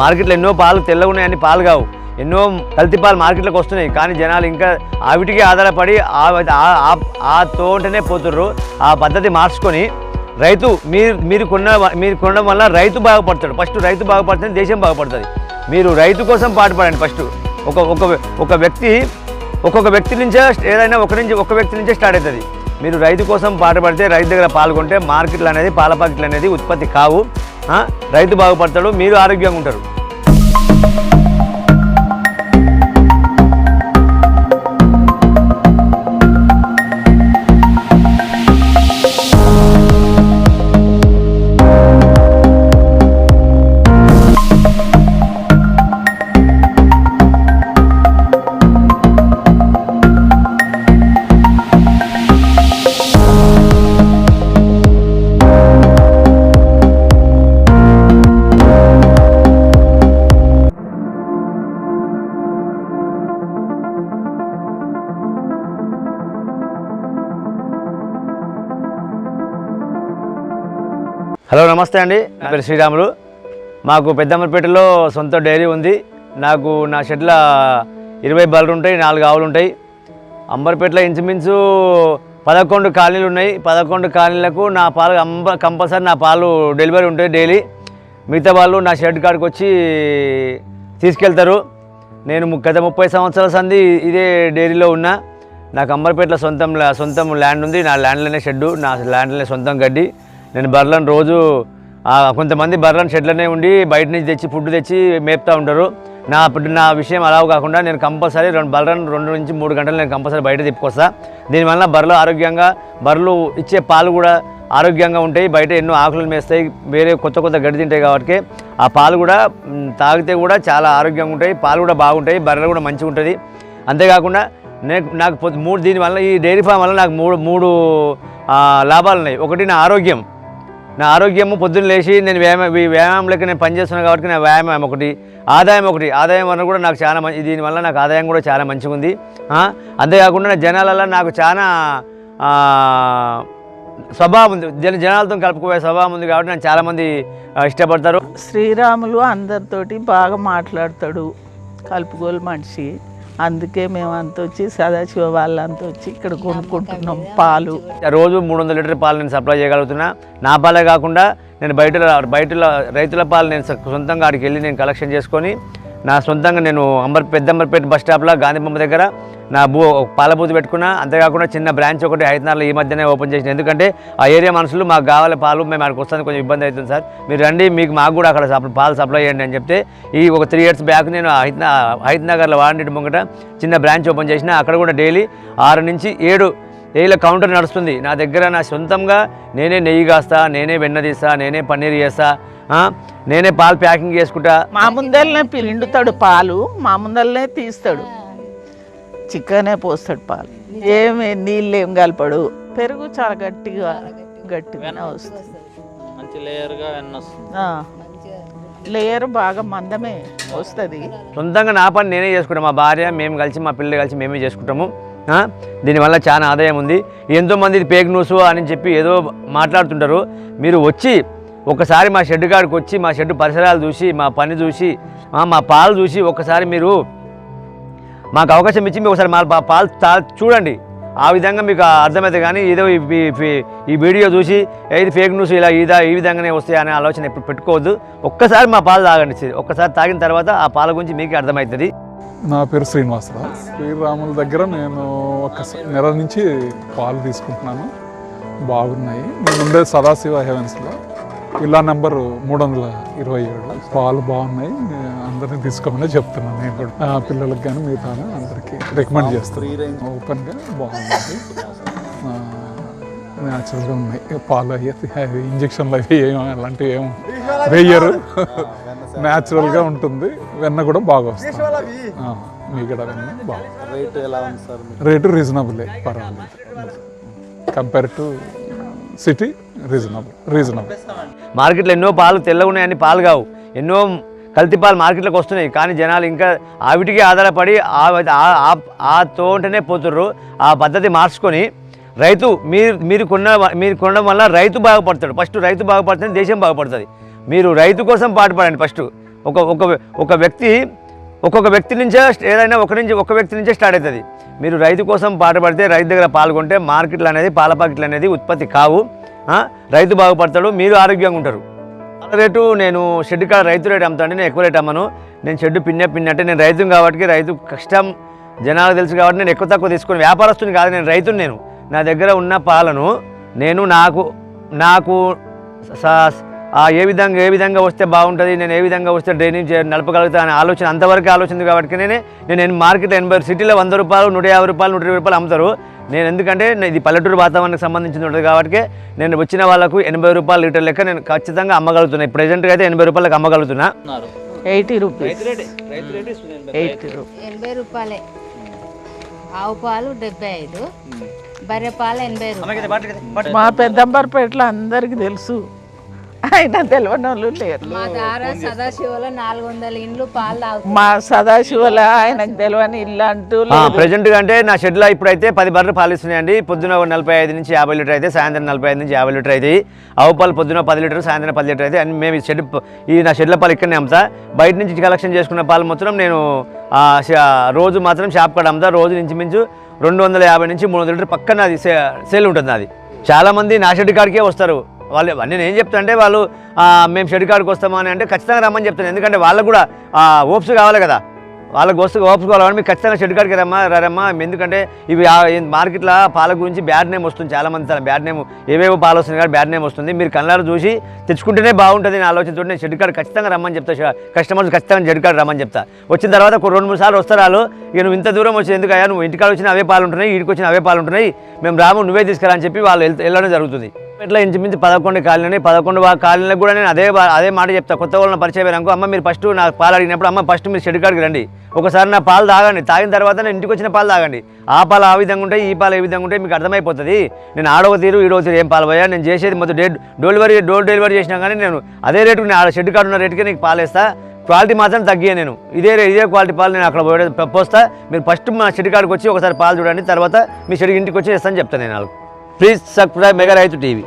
మార్కెట్లో ఎన్నో పాలు తెల్లగా ఉన్నాయని పాలు కావు. ఎన్నో కల్తీ పాలు మార్కెట్లోకి వస్తున్నాయి. కానీ జనాలు ఇంకా ఆవిటికి ఆధారపడి ఆ తోటనే పోతుర్రు. ఆ పద్ధతి మార్చుకొని రైతు మీరు మీరు కొన్న మీరు కొనడం వల్ల రైతు బాగుపడతాడు. ఫస్ట్ రైతు బాగుపడితే దేశం బాగుపడుతుంది. మీరు రైతు కోసం పాటుపడండి ఫస్ట్. ఒక ఒక ఒక వ్యక్తి ఒక్కొక్క వ్యక్తి నుంచే ఏదైనా ఒక నుంచి ఒక వ్యక్తి నుంచే స్టార్ట్ అవుతుంది. మీరు రైతు కోసం పాటుపడితే రైతు దగ్గర పాల్గొంటే మార్కెట్లు అనేది పాల ప్యాకెట్లు అనేది ఉత్పత్తి కావు. రైతు బాగుపడతాడు మీరు ఆరోగ్యంగా ఉంటారు. హలో నమస్తే అండి. నా పేరు శ్రీరాములు. మాకు పెద్దమ్మపేటలో సొంత డైరీ ఉంది. నాకు నా షెడ్ల ఇరవై బర్రెలు ఉంటాయి నాలుగు ఆవులు ఉంటాయి. అంబర్పేటలో ఇంచుమించు పదకొండు కాలనీలు ఉన్నాయి. పదకొండు కాలనీలకు నా పాలు అంబ కంపల్సరీ నా పాలు డెలివరీ ఉంటాయి డైలీ. మిగతా వాళ్ళు నా షెడ్ కాడికి వచ్చి తీసుకెళ్తారు. నేను గత ముప్పై సంవత్సరాల సంది ఇదే డైరీలో ఉన్నా. నాకు అంబర్పేటలో సొంతం సొంతం ల్యాండ్ ఉంది. నా ల్యాండ్లోనే షెడ్డు నా ల్యాండ్లోనే సొంతం గడ్డి. నేను బర్రెలను రోజు కొంతమంది బర్రెలను షెడ్లోనే ఉండి బయట నుంచి తెచ్చి ఫుడ్ తెచ్చి మేపుతూ ఉంటారు. నా ఇప్పుడు నా విషయం అలా కాకుండా నేను కంపల్సరీ రెండు బర్రెలను రెండు నుంచి మూడు గంటలు నేను కంపల్సరీ బయట తిప్పుకొస్తా. దీనివల్ల బర్రెలు ఆరోగ్యంగా బర్రెలు ఇచ్చే పాలు కూడా ఆరోగ్యంగా ఉంటాయి. బయట ఎన్నో ఆకులు మేస్తాయి. వేరే కొత్త కొత్త గడ్డి తింటాయి కాబట్టి ఆ పాలు కూడా తాగితే కూడా చాలా ఆరోగ్యంగా ఉంటాయి. పాలు కూడా బాగుంటాయి. బర్రెలు కూడా మంచిగా ఉంటుంది. అంతేకాకుండా నేను నాకు పొద్దు- మూడు దీనివల్ల ఈ డైరీ ఫామ్ వల్ల నాకు మూడు మూడు లాభాలు ఉన్నాయి ఒకటి నా ఆరోగ్యం. నా ఆరోగ్యము పొద్దున్న లేచి నేను వ్యాయామం ఈ వ్యాయామం లెక్క నేను పనిచేస్తున్నాను కాబట్టి నా వ్యాయామం ఒకటి ఆదాయం ఒకటి. ఆదాయం వల్ల కూడా నాకు చాలా మంచి దీనివల్ల నాకు ఆదాయం కూడా చాలా మంచిగా ఉంది అంతేకాకుండా నా జనాలలో నాకు చాలా స్వభావం ఉంది. జన జనాలతో కలుపుకుపోయే స్వభావం ఉంది కాబట్టి నన్ను చాలామంది ఇష్టపడతారు. శ్రీరాములు అందరితోటి బాగా మాట్లాడతాడు. కలుపుకోలు మనిషి. అందుకే మేము అంత వచ్చి సదాశివ వాళ్ళంతా వచ్చి ఇక్కడ కొనుక్కుంటున్నాం పాలు. రోజు మూడు వందల లీటర్ పాలు నేను సప్లై చేయగలుగుతున్నా. నా పాలే కాకుండా నేను బయట బయట రైతుల పాలు నేను సొంతంగా అక్కడికి వెళ్ళి నేను కలెక్షన్ చేసుకొని నా సొంతంగా నేను అంబర్ పెద్దంబర్పేట బస్ స్టాప్లో గాంధీబొమ్మ దగ్గర నా భూ పాల బూత్ పెట్టుకున్నా అంతేకాకుండా చిన్న బ్రాంచ్ ఒకటి హైదరాబాద్లో ఈ మధ్యనే ఓపెన్ చేసిన. ఎందుకంటే ఆ ఏరియా మనుషులు మాకు కావాలి పాలు మేము అక్కడికి వస్తాను కొంచెం ఇబ్బంది అవుతుంది సార్. మీరు రండి మీకు మాకు కూడా అక్కడ పాలు సప్లై చేయండి అని చెప్తే ఈ ఒక త్రీ ఇయర్స్ బ్యాక్ నేను హైద్ నగర్లో వారంటీ ముంగట చిన్న బ్రాంచ్ ఓపెన్ చేసిన. అక్కడ కూడా డైలీ ఆరు నుంచి ఏడు ఏళ్ళ కౌంటర్ నడుస్తుంది. నా దగ్గర నా సొంతంగా నేనే నెయ్యి కాస్తా నేనే వెన్న తీస్తా నేనే పన్నీర్ చేస్తా నేనే పాలు ప్యాకింగ్ చేసుకుంటా. మా ముందరనే పిండుతాడు పాలు మా ముందరనే తీస్తాడు. చిక్కనే పోస్తాడు పాలు. ఏమి నీళ్ళు ఏం కలపడు. పెరుగు చాలా గట్టిగా గట్టిగానే వస్తుంది. మంచి లేయర్గా లేయర్ బాగా మందమే వస్తుంది. సొంతంగా నా పని నేనే చేసుకుంటాను మా భార్య మేము కలిసి మా పిల్లలు కలిసి మేమే చేసుకుంటాము. ఆ, దీనివల్ల చాలా ఆదాయం ఉంది. ఎంతోమంది ఇది పేక్ న్యూస్ అని చెప్పి ఏదో మాట్లాడుతుంటారు. మీరు వచ్చి ఒకసారి మా షెడ్ కాడికి వచ్చి మా షెడ్ పరిసరాలు చూసి మా పని చూసి మా పాలు చూసి ఒకసారి మీరు మాకు అవకాశం ఇచ్చి మీకు ఒకసారి మా పాలు తా చూడండి. ఆ విధంగా మీకు అర్థమైతే కానీ ఏదో ఈ- వీడియో చూసి ఏది ఫేక్ న్యూస్ ఇలా ఇదా ఈ విధంగానే వస్తాయి అనే ఆలోచన ఎప్పుడు పెట్టుకోవద్దు. ఒక్కసారి మా పాలు తాగండి ఒక్కసారి తాగిన తర్వాత ఆ పాల గురించి మీకు అర్థమవుతుంది నా పేరు శ్రీనివాసరావు. శ్రీరాముల దగ్గర నేను ఒక నెల నుంచి పాలు తీసుకుంటున్నాను. బాగున్నాయి. నేను ఉండేది సదాశివ హెవెన్స్లో. ఇలా నెంబర్ మూడు వందల ఇరవై ఏడు పాలు బాగున్నాయి నేను అందరినీ తీసుకోమని చెప్తున్నాను నేను కూడా. పిల్లలకి కానీ మిగతా అందరికీ రికమెండ్ చేస్తాను ఓపెన్గా బాగుంది. న్యాచురల్గా ఉన్నాయి. పాలు అయ్యి అవి ఇంజక్షన్లు అవి ఏం అలాంటివి ఏం వేయరు. న్యాచురల్గా ఉంటుంది. వెన్న కూడా బాగా వస్తుంది. మీగడ వెన్న బాగా రేట్ రీజనబులే పర్వాలేదు. Compare to city reasonable reasonable. మార్కెట్లో ఎన్నో పాలు తెల్లగా ఉన్నాయని పాలు కావు. ఎన్నో కల్తీ పాలు మార్కెట్లోకి వస్తున్నాయి. కానీ జనాలు ఇంకా ఆవిటికి ఆధారపడి ఆ తోటనే పోతుర్రు. ఆ పద్ధతి మార్చుకొని రైతు మీరు మీరు కొన్న మీరు కొనడం వల్ల రైతు బాగుపడతాడు. ఫస్ట్ రైతు బాగుపడుతుంది దేశం బాగుపడుతుంది. మీరు రైతు కోసం పాటుపడండి ఫస్ట్. ఒక ఒక ఒక వ్యక్తి ఒక్కొక్క వ్యక్తి నుంచే ఏదైనా ఒక నుంచి ఒక వ్యక్తి నుంచే స్టార్ట్ అవుతుంది. మీరు రైతు కోసం పాటుపడితే రైతు దగ్గర పాల్గొంటే మార్కెట్లు అనేది పాల ప్యాకెట్లు అనేది ఉత్పత్తి కావు. రైతు బాగుపడతాడు మీరు ఆరోగ్యంగా ఉంటారు. పాల రేటు నేను షెడ్ కాడ రైతు రేటు అమ్ముతాను నేను ఎక్కువ రేటు అమ్మను. నేను షెడ్ పిన్నే పిన్ అంటే నేను రైతు కాబట్టి రైతు కష్టం జనాలు తెలుసు కాబట్టి నేను ఎక్కువ తక్కువ తీసుకుని వ్యాపారస్తుని కాదు నేను రైతుని నేను. నా దగ్గర ఉన్న పాలను నేను నాకు నాకు స- ఏ విధంగా ఏ విధంగా వస్తే బాగుంటుంది నేను ఏ విధంగా వస్తే డ్రైనింగ్ చే- నడపగలుగుతా అనే ఆలోచన అంతవరకు ఆలోచన ఉంది కాబట్టి నేనే నేను మార్కెట్ ఎనభై సిటీలో వంద రూపాయలు నూట యాభై రూపాయలు నూట ఇరవై రూపాయలు అమ్ముతారు. నేను ఎందుకంటే నేను ఇది పల్లెటూరు వాతావరణానికి సంబంధించింది ఉంటుంది కాబట్టి నేను వచ్చిన వాళ్ళకు ఎనభై రూపాయలు లీటర్ లెక్క నేను ఖచ్చితంగా అమ్మగలుగుతున్నాను ప్రజెంట్గా అయితే ఎనభై రూపాయలకు అమ్మగలుగుతున్నా. Eighty rupees. ఎయిటీ ఎనభై రూపాయలే. ఆవు పాలు డెబ్బై ఐదు బర్రె పాలు ఎనభై రూపాయలు. మా పెద్దంబరపేటలో అందరికి తెలుసు. ఆయన తెలియని వాళ్ళు లేరు. మా దార సదాశివలో నాలుగు వందల ఇండ్లు పాలు తాగుతాయి మా సదాశివల ఆయనకు తెలియని ఇల్లు అంటూ లేదు. ప్రజెంట్గా అంటే నా షెడ్లో ఇప్పుడైతే పది బర్రెలు పాలు ఇస్తున్నాయండి. పొద్దున ఒక నలభై ఐదు నుంచి యాభై లీటర్ అయితే సాయంత్రం నలభై ఐదు నుంచి యాభై లీటర్ అయితే. ఆవు పాలు పొద్దున పది లీటర్ సాయంత్రం పది లీటర్ అయితే. అన్ని మేము ఈ షెడ్ ఈ నా షెడ్ల పాలు ఇక్కడనే అమ్ముతా. బయట నుంచి కలెక్షన్ చేసుకున్న పాలు మొత్తం నేను ఆ, ష- రోజు మాత్రం షాప్ కాడ అమ్ముతా. రోజు నుంచి మించు రెండు వందల యాభై నుంచి మూడు వందల లీటర్ పక్కన అది సే- సేల్ ఉంటుంది అది చాలామంది నా షెడ్ కాడికే వస్తారు. వాళ్ళు నేను ఏం చెప్తా అంటే వాళ్ళు మేము షెడ్ కాడికి వస్తామా అని అంటే ఖచ్చితంగా రమ్మని చెప్తాను. ఎందుకంటే వాళ్ళకు కూడా ఓప్స్ కావాలి కదా. వాళ్ళకి వస్తు ఓప్స్ కావాలని మీకు ఖచ్చితంగా షెడ్ కాడికి రమ్మా రమ్మా ఎందుకంటే ఇవి మార్కెట్లో పాల గురించి బ్యాడ్ నేమ్ వస్తుంది చాలా మంది చాలా బ్యాడ్ నేమ్ ఏవేవో పాలు వస్తుంది కానీ బ్యాడ్ నేమ్ వస్తుంది. మీరు కళ్ళారు చూసి తెచ్చుకుంటేనే బాగుంటుంది నేను ఆలోచనతో నేను షెడ్ కాడ ఖచ్చితంగా రమ్మని చెప్తా కస్టమర్స్ ఖచ్చితంగా షెడ్ కాడ రమ్మని చెప్తా. వచ్చిన తర్వాత ఒక రెండు మూడు సార్లు వస్తారు వాళ్ళు. ఇక నువ్వు ఇంత దూరం వచ్చి ఎందుకు అయ్యా నువ్వు ఇంటికాడ వచ్చిన అవే పాలు ఉంటున్నాయి ఇంటికి వచ్చిన అవే పాలు ఉంటున్నాయి. మేము రాము నువ్వే తీసుకురా అని చెప్పి వాళ్ళు వెళ్ళడం జరుగుతుంది. ఇట్లా ఇంచుమించు పదకొండు కాలనీ పదకొండు కాలనీలకు కూడా నేను అదే అదే మాట చెప్తా. కొత్త వాళ్ళని పరిచయం అనుకో అమ్మ మీరు ఫస్ట్ నా పాలు అడిగినప్పుడు అమ్మ ఫస్ట్ మీరు షెడ్ కాడికి రండి. ఒకసారి నా పాలు తాగండి. తాగిన తర్వాత నేను ఇంటికి వచ్చిన పాలు తాగండి. ఆ పాలు ఆ విధంగా ఉంటాయి ఈ పాలు ఏ విధంగా ఉంటాయి మీకు అర్థమైపోతుంది? నేను ఆడవ తీరు ఈడవ తీరు ఏం పాలు పోయా? నేను చేసేది మొత్తం డే డెలివరీ డోర్ డెలివరీ చేసినా కానీ నేను అదే రేటుకు నేను షెడ్ కార్డు ఉన్న రేటుకే నీకు పాలు వేస్తా. క్వాలిటీ మాత్రం తగ్గే నేను. ఇదే ఇదే క్వాలిటీ పాలు నేను అక్కడ పోస్తా. మీరు ఫస్ట్ మా షెడ్ కాడికి వచ్చి ఒకసారి పాలు చూడండి. తర్వాత మీ షెడ్ ఇంటికి వచ్చి ఇస్తాను చెప్తాను నేను వాళ్ళకి. please subscribe mega Raithu TV